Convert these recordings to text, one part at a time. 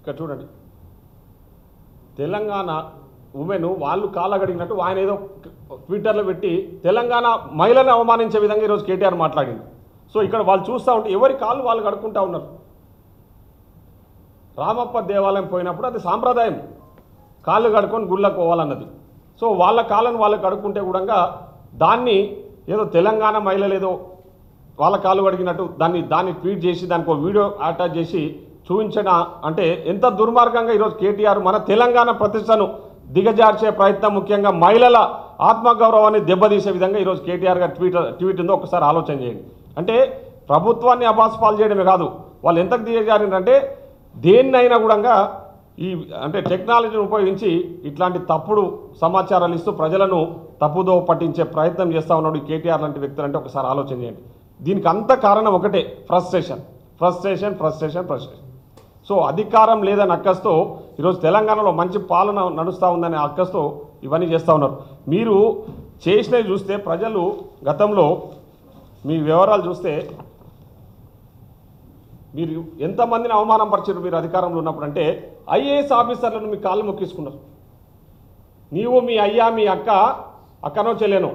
ఇక్కడ చూడండి. తెలంగాణ ఉమెన్ వాళ్ళు కాళ్ళగడిగినట్టు ఆయన ఏదో ట్విట్టర్లో పెట్టి తెలంగాణ మహిళను అవమానించే విధంగా ఈరోజు కేటీఆర్ మాట్లాడింది సో ఇక్కడ వాళ్ళు చూస్తూ ఉంటే ఎవరి కాళ్ళు వాళ్ళు కడుక్కుంటూ ఉన్నారు. రామప్ప దేవాలయం పోయినప్పుడు అది సాంప్రదాయం. కాళ్ళు కడుక్కొని గుళ్ళకు పోవాలన్నది. సో వాళ్ళ కాళ్ళను వాళ్ళు కడుక్కుంటే కూడా దాన్ని ఏదో తెలంగాణ మహిళలు ఏదో వాళ్ళ కాళ్ళు కడిగినట్టు దాన్ని దాన్ని ట్వీట్ చేసి దానికి ఒక వీడియో అటాచ్ చేసి చూపించిన అంటే ఎంత దుర్మార్గంగా ఈరోజు కేటీఆర్ మన తెలంగాణ ప్రతిష్టను దిగజార్చే ప్రయత్నం ముఖ్యంగా మహిళల ఆత్మగౌరవాన్ని దెబ్బతీసే విధంగా ఈరోజు కేటీఆర్ గారు ట్వీట్ ట్వీట్ ఉందో ఒకసారి ఆలోచన చేయండి. అంటే ప్రభుత్వాన్ని అబాస్పాలు చేయడమే కాదు వాళ్ళు ఎంతకు దిగజారిందంటే దేన్నైనా కూడా ఈ అంటే టెక్నాలజీని ఉపయోగించి ఇట్లాంటి తప్పుడు సమాచారాలు ఇస్తూ ప్రజలను తప్పుదో పట్టించే ప్రయత్నం చేస్తూ ఉన్నాడు కేటీఆర్ లాంటి వ్యక్తులు అంటే ఒకసారి ఆలోచన చేయండి. దీనికి అంత కారణం ఒకటే frustration. Frustration frustration frustration. So అధికారం లేదని అక్కస్తో ఈరోజు తెలంగాణలో మంచి పాలన నడుస్తూ ఉందనే అక్కస్తో ఇవన్నీ చేస్తూ ఉన్నారు. మీరు చేసినవి చూస్తే ప్రజలు గతంలో మీ వివరాలు చూస్తే మీరు ఎంతమందిని అవమానం పరిచారు మీరు అధికారంలో ఉన్నప్పుడు అంటే ఐఏఎస్ ఆఫీసర్లను మీ కాళ్ళు మొక్కించుకున్నారు నీవు మీ అయ్యా మీ అక్క అక్కనో చెల్లెను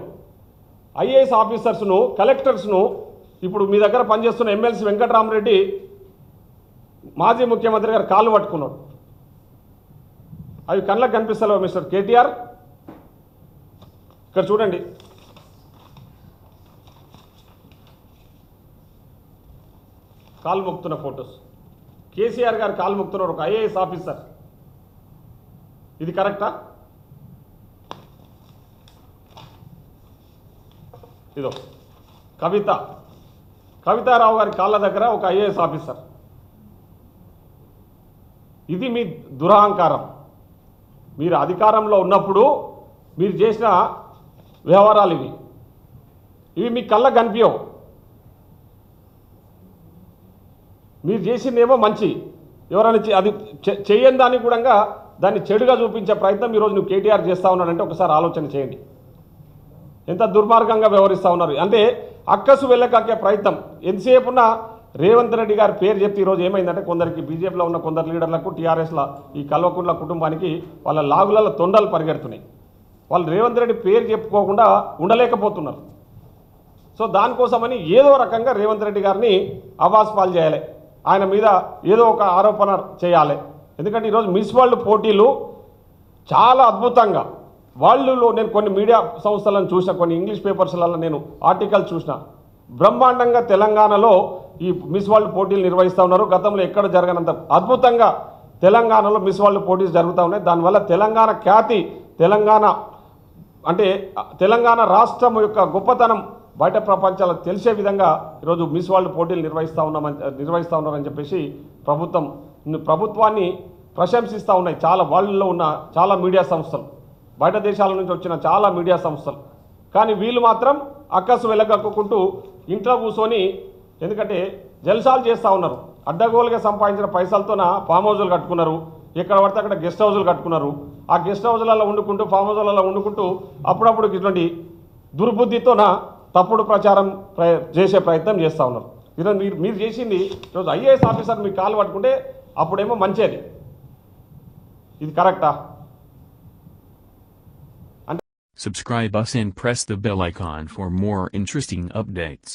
ఐఏఎస్ ఆఫీసర్స్ను కలెక్టర్స్ను ఇప్పుడు మీ దగ్గర పనిచేస్తున్న ఎమ్మెల్సీ వెంకటరామరెడ్డి మాజీ ముఖ్యమంత్రి గారు కాళ్ళు పట్టుకున్నాడు. అవి కళ్ళకు కనిపిస్తలేవు మిస్టర్ కేటీఆర్. ఇక్కడ చూడండి. కాలు మొక్కుతున్న ఫొటోస్. కేసీఆర్ గారు కాలు మొక్కుతున్నారు ఒక ఐఏఎస్ ఆఫీసర్. ఇది కరెక్టా? ఇదో. కవిత. కవితారావు గారి కాళ్ళ దగ్గర ఒక ఐఏఎస్ ఆఫీసర్. ఇది మీ దురహంకారం. మీరు అధికారంలో ఉన్నప్పుడు మీరు చేసిన వ్యవహారాలు ఇవి. ఇవి మీ కళ్ళ కనిపించవు. మీరు చేసిందేమో మంచి. ఎవరైనా అది చె- చేయని కూడా దాన్ని చెడుగా చూపించే ప్రయత్నం ఈరోజు నువ్వు కేటీఆర్ చేస్తా ఉన్నాడంటే ఒకసారి ఆలోచన చేయండి. ఎంత దుర్మార్గంగా వ్యవహరిస్తూ ఉన్నారు. అంటే అక్కసు వెళ్ళకాకే ప్రయత్నం. ఎంతసేపున్నా రేవంత్ రెడ్డి గారి పేరు చెప్పి ఈరోజు ఏమైందంటే కొందరికి బీజేపీలో ఉన్న కొందరు లీడర్లకు టీఆర్ఎస్ల ఈ కల్వకుంట్ల కుటుంబానికి వాళ్ళ లాగులలో తొండలు పరిగెడుతున్నాయి. వాళ్ళు రేవంత్ రెడ్డి పేరు చెప్పుకోకుండా ఉండలేకపోతున్నారు. సో దానికోసమని ఏదో రకంగా రేవంత్ రెడ్డి గారిని అవాస్ పాలు చేయాలి. ఆయన మీద ఏదో ఒక ఆరోపణ చేయాలి. ఎందుకంటే ఈరోజు మిస్ వరల్డ్ పోటీలు చాలా అద్భుతంగా వాళ్ళలో నేను కొన్ని మీడియా సంస్థలను చూసిన కొన్ని ఇంగ్లీష్ పేపర్స్లలో నేను ఆర్టికల్ చూసిన. బ్రహ్మాండంగా తెలంగాణలో ఈ మిస్ వరల్డ్ పోటీలు నిర్వహిస్తూ ఉన్నారు. గతంలో ఎక్కడ జరగనంత అద్భుతంగా తెలంగాణలో మిస్ వరల్డ్ పోటీలు జరుగుతూ ఉన్నాయి. దానివల్ల తెలంగాణ ఖ్యాతి తెలంగాణ అంటే తెలంగాణ రాష్ట్రం యొక్క గొప్పతనం బయట ప్రపంచాలకు తెలిసే విధంగా ఈరోజు మిస్ వరల్డ్ పోటీలు నిర్వహిస్తూ ఉన్నామని నిర్వహిస్తూ ఉన్నారని చెప్పేసి ప్రభుత్వం ప్రభుత్వాన్ని ప్రశంసిస్తూ ఉన్నాయి. చాలా వరల్డ్లో ఉన్న చాలా మీడియా సంస్థలు. బయట దేశాల నుంచి వచ్చిన చాలా మీడియా సంస్థలు. కానీ వీళ్ళు మాత్రం అక్కసు వెళ్ళగక్కుంటూ ఇంట్లో కూర్చొని ఎందుకంటే జల్సాలు చేస్తూ ఉన్నారు. అడ్డగోలుగా సంపాదించిన పైసలతోన ఫామ్ హౌజులు కట్టుకున్నారు. ఎక్కడ పడితే అక్కడ గెస్ట్ హౌజులు కట్టుకున్నారు. ఆ గెస్ట్ హౌజులలో వండుకుంటూ ఫామ్ హౌజులలో వండుకుంటూ అప్పుడప్పుడు ఇటువంటి దుర్బుద్ధితోన తప్పుడు ప్రచారం చేసే ప్రయత్నం చేస్తూ ఉన్నారు. ఈరోజు మీరు మీరు చేసింది ఈరోజు ఐఏఎస్ ఆఫీసర్ మీకు కాలు పట్టుకుంటే అప్పుడేమో మంచిది. ఇది కరెక్టా? Subscribe us and press the bell icon for more interesting updates.